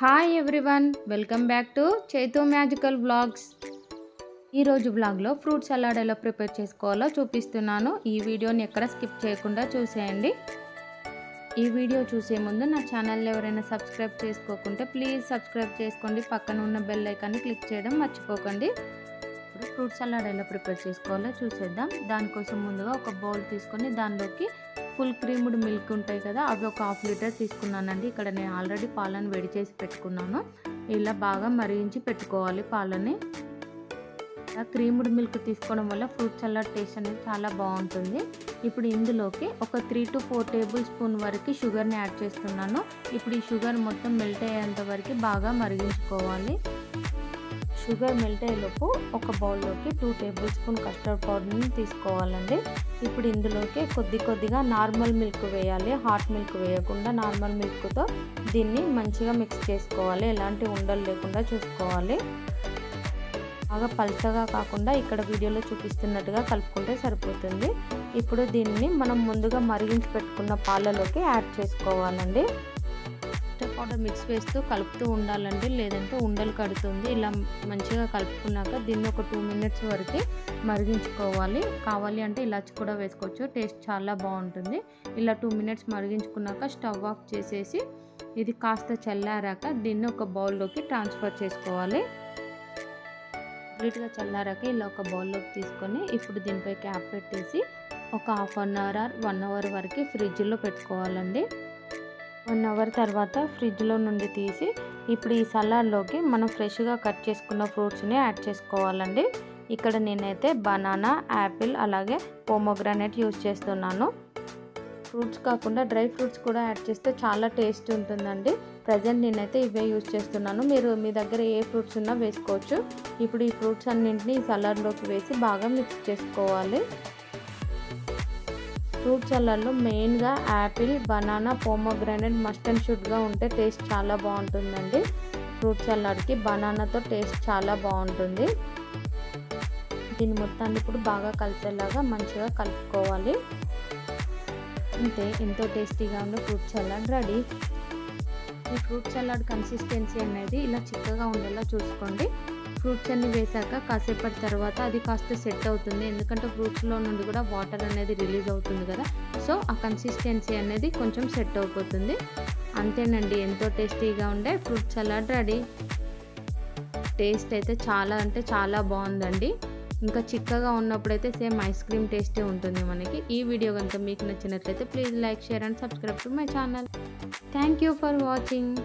Hi everyone welcome back to Chaitu magical vlogs ఈరోజు బ్లాగ్లో fruit salad ఎలా prepare చేసుకోవాలో చూపిస్తున్నాను. ఈ వీడియోని ఎక్కడ స్కిప్ చేయకుండా చూసేయండి. ఈ వీడియో చూసే ముందు నా ఛానల్ని ఎవరైనా సబ్స్క్రైబ్ చేసుకోకుంటే ప్లీజ్ సబ్స్క్రైబ్ చేసుకోండి. పక్కన ఉన్న బెల్ ఐకాన్ని క్లిక్ చేయడం మర్చిపోకండి. ఇప్పుడు ఫ్రూట్ సలాడ్ ఎలా ప్రిపేర్ చేసుకోవాలో చూసేద్దాం. దానికోసం ముందుగా ఒక బౌల్ తీసుకొని దానిలోకి ఫుల్ క్రీమ్డ్ మిల్క్ ఉంటాయి కదా అవి ఒక హాఫ్ లీటర్ తీసుకున్నానండి. ఇక్కడ నేను ఆల్రెడీ పాలను వేడి చేసి పెట్టుకున్నాను. ఇలా బాగా మరిగించి పెట్టుకోవాలి పాలని. క్రీమ్డ్ మిల్క్ తీసుకోవడం వల్ల ఫ్రూట్ సలాడ్ టేస్ట్ అనేది చాలా బాగుంటుంది. ఇప్పుడు ఇందులోకి ఒక three to four table spoon వరకు షుగర్ని యాడ్ చేస్తున్నాను. ఇప్పుడు ఈ షుగర్ మొత్తం మెల్ట్ అయ్యేంత వరకు బాగా మరిగించుకోవాలి. షుగర్ మెల్ట్ అయ్యేలోపు ఒక బౌల్లోకి టూ టేబుల్ స్పూన్ కస్టర్డ్ పౌడర్ని తీసుకోవాలండి. ఇప్పుడు ఇందులోకి కొద్ది కొద్దిగా నార్మల్ మిల్క్ వేయాలి. హాట్ మిల్క్ వేయకుండా నార్మల్ మిల్క్తో దీన్ని మంచిగా మిక్స్ చేసుకోవాలి. ఎలాంటి ఉండలు లేకుండా చూసుకోవాలి. బాగా పలుచగా కాకుండా ఇక్కడ వీడియోలో చూపిస్తున్నట్టుగా కలుపుకుంటే సరిపోతుంది. ఇప్పుడు దీన్ని మనం ముందుగా మరిగించి పెట్టుకున్న పాలలోకి యాడ్ చేసుకోవాలండి. పౌడర్ మిక్స్ వేస్తూ కలుపుతూ ఉండాలండి. లేదంటే ఉండలు కడుతుంది. ఇలా మంచిగా కలుపుకున్నాక దీన్ని ఒక టూ మినిట్స్ వరకు మరిగించుకోవాలి. కావాలి అంటే ఇలాచి కూడా వేసుకోవచ్చు. టేస్ట్ చాలా బాగుంటుంది. ఇలా టూ మినిట్స్ మరిగించుకున్నాక స్టవ్ ఆఫ్ చేసేసి ఇది కాస్త చల్లారాక దీన్ని ఒక బౌల్లోకి ట్రాన్స్ఫర్ చేసుకోవాలి. కంప్లీట్గా చల్లారాక ఇలా ఒక బౌల్లోకి తీసుకొని ఇప్పుడు దీనిపై క్యాప్ పెట్టేసి ఒక half an hour or one hour వరకు ఫ్రిడ్జ్లో పెట్టుకోవాలండి. వన్ అవర్ తర్వాత ఫ్రిడ్జ్లో నుండి తీసి ఇప్పుడు ఈ సలాడ్లోకి మనం ఫ్రెష్గా కట్ చేసుకున్న ఫ్రూట్స్ని యాడ్ చేసుకోవాలండి. ఇక్కడ నేనైతే బనానా యాపిల్ అలాగే పోమోగ్రానైట్ యూజ్ చేస్తున్నాను. ఫ్రూట్స్ కాకుండా డ్రై ఫ్రూట్స్ కూడా యాడ్ చేస్తే చాలా టేస్ట్ ఉంటుందండి. ప్రజెంట్ నేనైతే ఇవే యూజ్ చేస్తున్నాను. మీరు మీ దగ్గర ఏ ఫ్రూట్స్ ఉన్నా వేసుకోవచ్చు. ఇప్పుడు ఈ ఫ్రూట్స్ అన్నింటినీ ఈ సలాడ్లోకి వేసి బాగా మిక్స్ చేసుకోవాలి. ఫ్రూట్ సలాడ్లో మెయిన్గా apple banana pomegranate must and షుడ్గా ఉంటే టేస్ట్ చాలా బాగుంటుందండి. ఫ్రూట్ సలాడ్కి బనానాతో టేస్ట్ చాలా బాగుంటుంది. దీని మొత్తాన్ని ఇప్పుడు బాగా కలిసేలాగా మంచిగా కలుపుకోవాలి. అంతే ఎంతో టేస్టీగా ఉండే ఫ్రూట్ సలాడ్ రెడీ. ఈ ఫ్రూట్ సలాడ్ కన్సిస్టెన్సీ అనేది ఇలా చిక్కగా ఉండేలా చూసుకోండి. ఫ్రూట్స్ అన్ని వేసాక కాసేపటి తర్వాత అది కాస్త సెట్ అవుతుంది. ఎందుకంటే ఫ్రూట్స్లో నుండి కూడా వాటర్ అనేది రిలీజ్ అవుతుంది కదా. సో ఆ కన్సిస్టెన్సీ అనేది కొంచెం సెట్ అయిపోతుంది. అంతేనండి. ఎంతో టేస్టీగా ఉండే ఫ్రూట్ సలాడ్ రెడీ. టేస్ట్ అయితే చాలా అంటే చాలా బాగుందండి. ఇంకా చిక్కగా ఉన్నప్పుడైతే సేమ్ ఐస్ క్రీమ్ టేస్టే ఉంటుంది మనకి. ఈ వీడియో కనుక మీకు నచ్చినట్లయితే please like share and subscribe to my channel. Thank you for watching.